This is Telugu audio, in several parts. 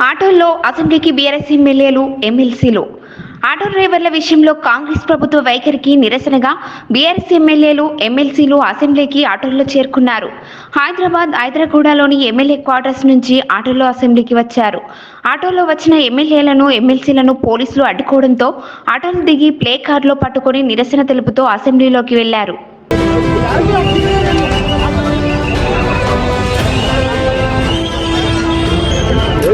ఆటోల్లో అసెంబ్లీకి బీఆర్ఎస్ ఎమ్మెల్యేలు ఎమ్మెల్సీలు. ఆటో డ్రైవర్ల విషయంలో కాంగ్రెస్ ప్రభుత్వ వైఖరికి నిరసనగా బీఆర్ఎస్ ఎమ్మెల్యేలు ఎమ్మెల్సీలు అసెంబ్లీకి ఆటోల్లో చేరుకున్నారు. హైదరాబాద్ హైదరాగూడలోని ఎమ్మెల్యే క్వార్టర్స్ నుంచి ఆటోలో అసెంబ్లీకి వచ్చారు. ఆటోలో వచ్చిన ఎమ్మెల్యేలను ఎమ్మెల్సీలను పోలీసులు అడ్డుకోవడంతో ఆటోలు దిగి ప్లే కార్డులో పట్టుకొని నిరసన తెలుపుతూ అసెంబ్లీలోకి వెళ్ళారు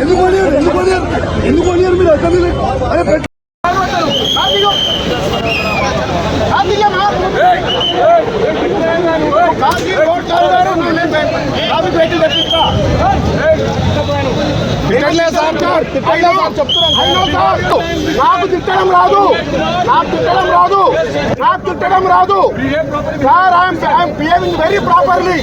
ఎందుకు కొనియారు? ఎందుకు కొనియారు? ఎందుకు కొనియారు మీరు అసెంబ్లీలో? అరే పెట్టు. తిట్టలేదు సార్, సార్, నాకు తిట్టడం రాదు. నాకు తిట్టడం రాదు. నాకు తిట్టడం రాదు. Sir I'm I'm behaving very properly